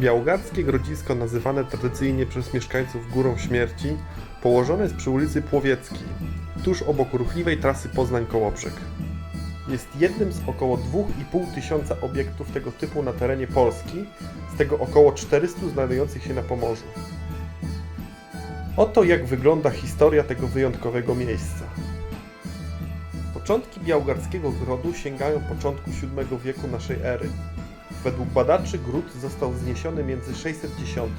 Białogardzkie Grodzisko, nazywane tradycyjnie przez mieszkańców Górą Śmierci, położone jest przy ulicy Płowieckiej, tuż obok ruchliwej trasy Poznań-Kołobrzeg. Jest jednym z około 2,5 tysiąca obiektów tego typu na terenie Polski, z tego około 400 znajdujących się na Pomorzu. Oto jak wygląda historia tego wyjątkowego miejsca. Początki białogardzkiego grodu sięgają początku VII wieku naszej ery. Według badaczy gród został zniesiony między 610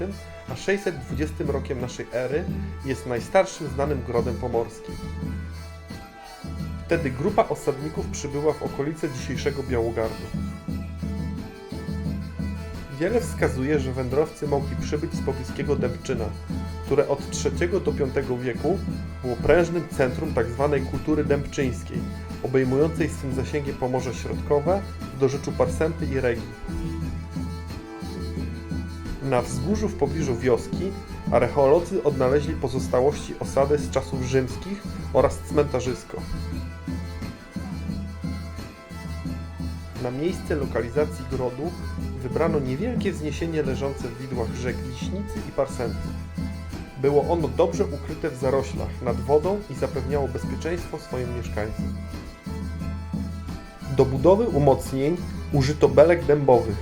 a 620 rokiem naszej ery i jest najstarszym znanym grodem pomorskim. Wtedy grupa osadników przybyła w okolice dzisiejszego Białogardu. Wiele wskazuje, że wędrowcy mogli przybyć z pobliskiego Dębczyna, które od III do V wieku było prężnym centrum tzw. kultury dębczyńskiej, obejmującej swym zasięgiem Pomorze Środkowe, w dorzeczu Parsenty i Regii. Na wzgórzu w pobliżu wioski archeolodzy odnaleźli pozostałości osady z czasów rzymskich oraz cmentarzysko. Na miejsce lokalizacji grodu wybrano niewielkie wzniesienie leżące w widłach rzek Liśnicy i Parsenty. Było ono dobrze ukryte w zaroślach nad wodą i zapewniało bezpieczeństwo swoim mieszkańcom. Do budowy umocnień użyto belek dębowych,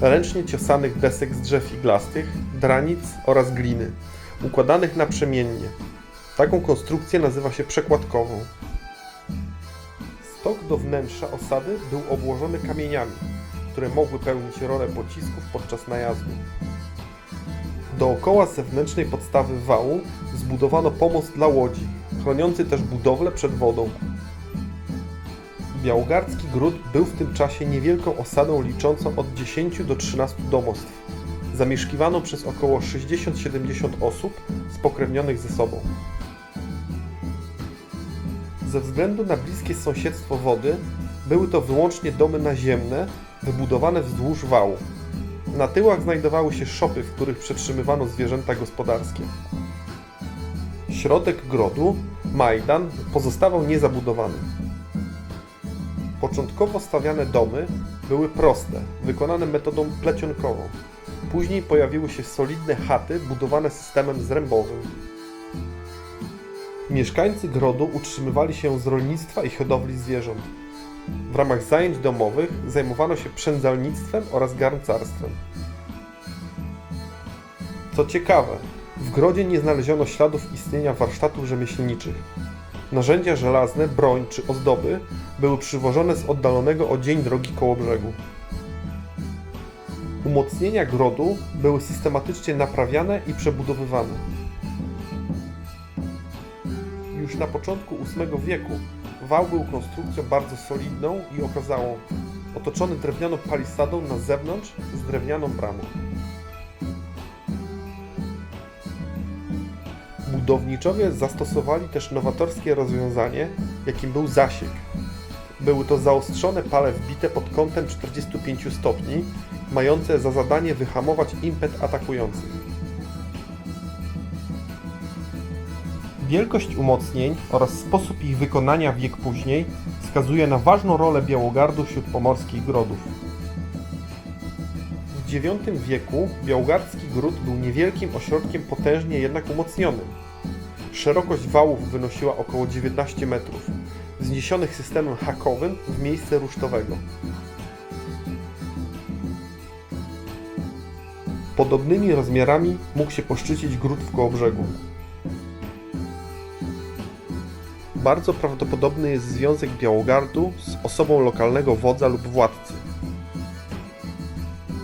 ręcznie ciosanych desek z drzew iglastych, dranic oraz gliny, układanych naprzemiennie. Taką konstrukcję nazywa się przekładkową. Stok do wnętrza osady był obłożony kamieniami, które mogły pełnić rolę pocisków podczas najazdu. Dookoła zewnętrznej podstawy wału zbudowano pomost dla łodzi, chroniący też budowlę przed wodą. Białogardzki Gród był w tym czasie niewielką osadą liczącą od 10 do 13 domostw, zamieszkiwaną przez około 60-70 osób spokrewnionych ze sobą. Ze względu na bliskie sąsiedztwo wody, były to wyłącznie domy naziemne, wybudowane wzdłuż wału. Na tyłach znajdowały się szopy, w których przetrzymywano zwierzęta gospodarskie. Środek grodu, Majdan, pozostawał niezabudowany. Początkowo stawiane domy były proste, wykonane metodą plecionkową. Później pojawiły się solidne chaty budowane systemem zrębowym. Mieszkańcy grodu utrzymywali się z rolnictwa i hodowli zwierząt. W ramach zajęć domowych zajmowano się przędzalnictwem oraz garncarstwem. Co ciekawe, w grodzie nie znaleziono śladów istnienia warsztatów rzemieślniczych. Narzędzia żelazne, broń czy ozdoby były przywożone z oddalonego o dzień drogi koło brzegu. Umocnienia grodu były systematycznie naprawiane i przebudowywane. Już na początku VIII wieku wał był konstrukcją bardzo solidną i okazałą, otoczony drewnianą palisadą na zewnątrz z drewnianą bramą. Budowniczowie zastosowali też nowatorskie rozwiązanie, jakim był zasięg. Były to zaostrzone pale wbite pod kątem 45 stopni, mające za zadanie wyhamować impet atakujących. Wielkość umocnień oraz sposób ich wykonania wiek później wskazuje na ważną rolę Białogardu wśród pomorskich grodów. W IX wieku Białogardzki Gród był niewielkim ośrodkiem potężnie jednak umocnionym. Szerokość wałów wynosiła około 19 metrów, wzniesionych systemem hakowym w miejsce rusztowego. Podobnymi rozmiarami mógł się poszczycić gród w Kołobrzegu. Bardzo prawdopodobny jest związek Białogardu z osobą lokalnego wodza lub władcy.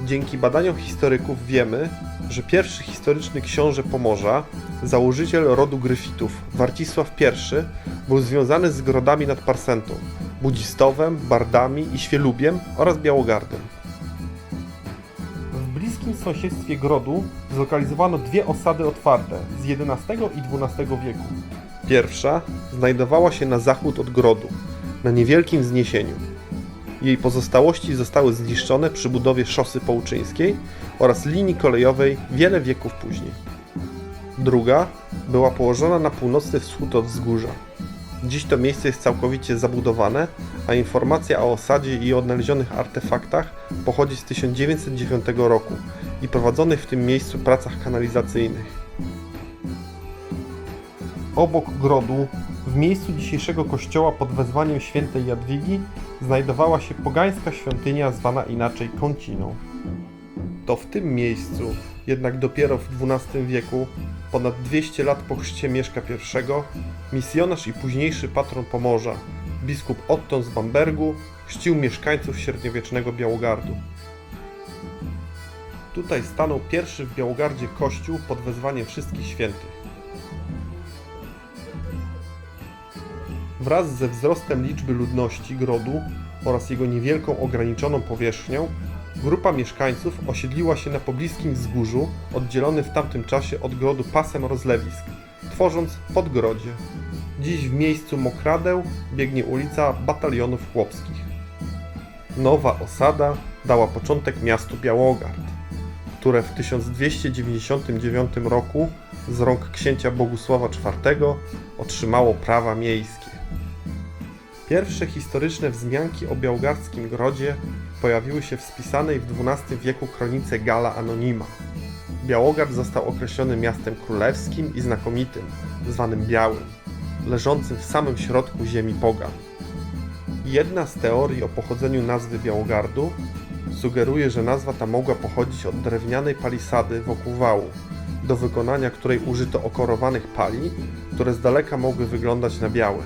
Dzięki badaniom historyków wiemy, że pierwszy historyczny książę Pomorza, założyciel rodu Gryfitów, Warcisław I, był związany z grodami nad Parsentą, Budzistowem, Bardami i Świelubiem oraz Białogardem. W bliskim sąsiedztwie grodu zlokalizowano dwie osady otwarte z XI i XII wieku. Pierwsza znajdowała się na zachód od grodu, na niewielkim wzniesieniu. Jej pozostałości zostały zniszczone przy budowie szosy połczyńskiej oraz linii kolejowej wiele wieków później. Druga była położona na północny wschód od wzgórza. Dziś to miejsce jest całkowicie zabudowane, a informacja o osadzie i odnalezionych artefaktach pochodzi z 1909 roku, i prowadzonych w tym miejscu pracach kanalizacyjnych. Obok grodu, w miejscu dzisiejszego kościoła pod wezwaniem świętej Jadwigi, znajdowała się pogańska świątynia zwana inaczej Kąciną. To w tym miejscu, jednak dopiero w XII wieku, ponad 200 lat po chrzcie Mieszka I, misjonarz i późniejszy patron Pomorza, biskup Otton z Bambergu, chrzcił mieszkańców średniowiecznego Białogardu. Tutaj stanął pierwszy w Białogardzie kościół pod wezwaniem wszystkich świętych. Wraz ze wzrostem liczby ludności grodu oraz jego niewielką ograniczoną powierzchnią, grupa mieszkańców osiedliła się na pobliskim wzgórzu, oddzielony w tamtym czasie od grodu pasem rozlewisk, tworząc podgrodzie. Dziś w miejscu Mokradeł biegnie ulica Batalionów Chłopskich. Nowa osada dała początek miastu Białogard, które w 1299 roku z rąk księcia Bogusława IV otrzymało prawa miejskie. Pierwsze historyczne wzmianki o białogardzkim grodzie pojawiły się w spisanej w XII wieku kronice Gala Anonima. Białogard został określony miastem królewskim i znakomitym, zwanym Białym, leżącym w samym środku ziemi Pogan. Jedna z teorii o pochodzeniu nazwy Białogardu sugeruje, że nazwa ta mogła pochodzić od drewnianej palisady wokół wału, do wykonania której użyto okorowanych pali, które z daleka mogły wyglądać na białe.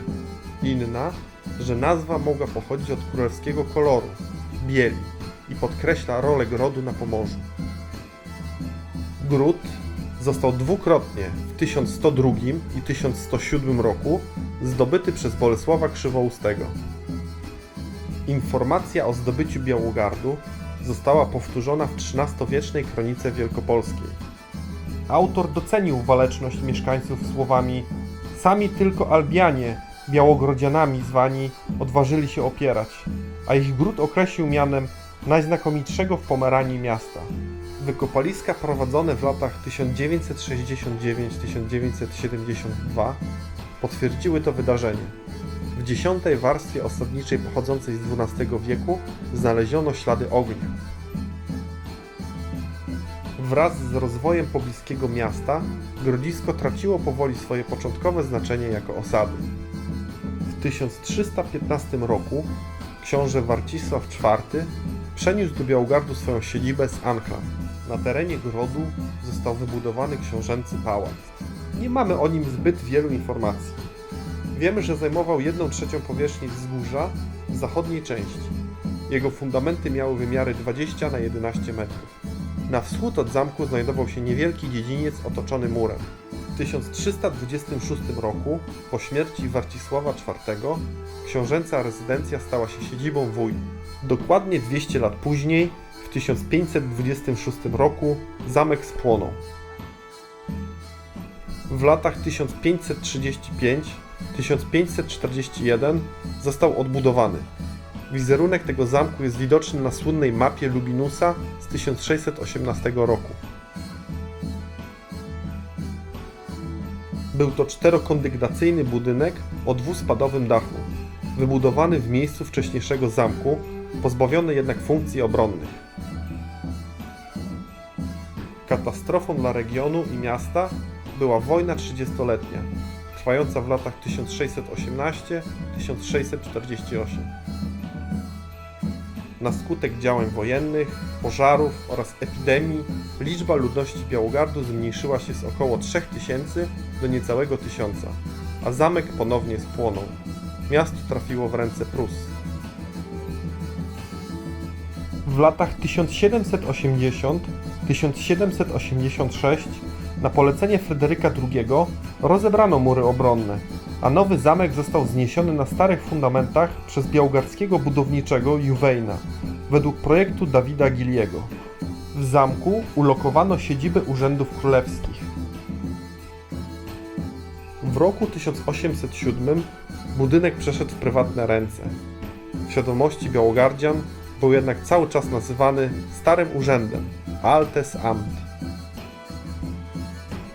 Inna, że nazwa mogła pochodzić od królewskiego koloru bieli i podkreśla rolę grodu na Pomorzu. Gród został dwukrotnie w 1102 i 1107 roku zdobyty przez Bolesława Krzywoustego. Informacja o zdobyciu Białogardu została powtórzona w XIII-wiecznej kronice wielkopolskiej. Autor docenił waleczność mieszkańców słowami Sami tylko Albianie, Białogrodzianami zwani, odważyli się opierać, a ich gród określił mianem najznakomitszego w Pomeranii miasta. Wykopaliska prowadzone w latach 1969-1972 potwierdziły to wydarzenie. W dziesiątej warstwie osadniczej pochodzącej z XII wieku znaleziono ślady ognia. Wraz z rozwojem pobliskiego miasta, grodzisko traciło powoli swoje początkowe znaczenie jako osady. W 1315 roku książę Warcisław IV przeniósł do Białogardu swoją siedzibę z Anklam. Na terenie grodu został wybudowany książęcy pałac. Nie mamy o nim zbyt wielu informacji. Wiemy, że zajmował 1 trzecią powierzchni wzgórza w zachodniej części. Jego fundamenty miały wymiary 20 na 11 metrów. Na wschód od zamku znajdował się niewielki dziedziniec otoczony murem. W 1326 roku, po śmierci Warcisława IV, książęca rezydencja stała się siedzibą wuj. Dokładnie 200 lat później, w 1526 roku, zamek spłonął. W latach 1535-1541 został odbudowany. Wizerunek tego zamku jest widoczny na słynnej mapie Lubinusa z 1618 roku. Był to czterokondygnacyjny budynek o dwuspadowym dachu, wybudowany w miejscu wcześniejszego zamku, pozbawiony jednak funkcji obronnych. Katastrofą dla regionu i miasta była wojna 30-letnia, trwająca w latach 1618-1648. Na skutek działań wojennych, pożarów oraz epidemii liczba ludności Białogardu zmniejszyła się z około 3000 do niecałego tysiąca, a zamek ponownie spłonął. Miasto trafiło w ręce Prus. W latach 1780-1786 na polecenie Fryderyka II rozebrano mury obronne, a nowy zamek został zniesiony na starych fundamentach przez białogardzkiego budowniczego Juwejna, według projektu Dawida Giliego. W zamku ulokowano siedzibę urzędów królewskich. W roku 1807 budynek przeszedł w prywatne ręce. W świadomości białogardzian był jednak cały czas nazywany Starym Urzędem Altes Amt.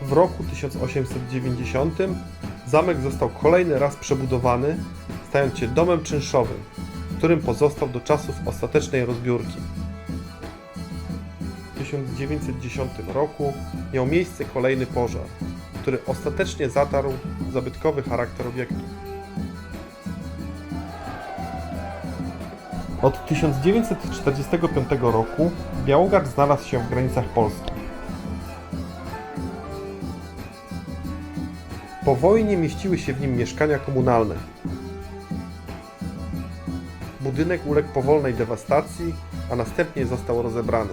W roku 1890 zamek został kolejny raz przebudowany, stając się domem czynszowym, którym pozostał do czasów ostatecznej rozbiórki. W 1910 roku miał miejsce kolejny pożar, który ostatecznie zatarł zabytkowy charakter obiektu. Od 1945 roku Białogard znalazł się w granicach Polski. Po wojnie mieściły się w nim mieszkania komunalne. Budynek uległ powolnej dewastacji, a następnie został rozebrany.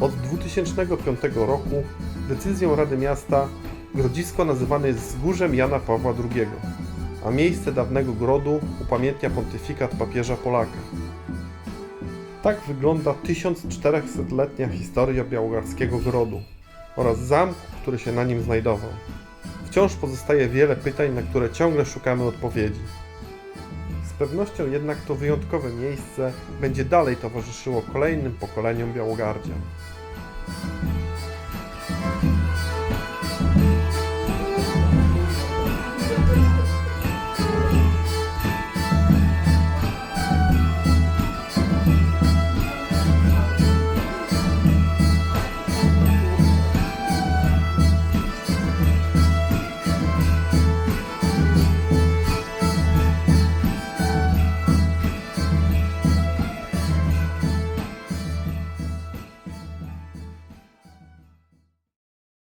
Od 2005 roku decyzją Rady Miasta Grodzisko nazywane jest Wzgórzem Jana Pawła II, a miejsce dawnego grodu upamiętnia pontyfikat papieża Polaka. Tak wygląda 1400-letnia historia białogardzkiego grodu oraz zamku, który się na nim znajdował. Wciąż pozostaje wiele pytań, na które ciągle szukamy odpowiedzi. Z pewnością jednak to wyjątkowe miejsce będzie dalej towarzyszyło kolejnym pokoleniom Białogardzia.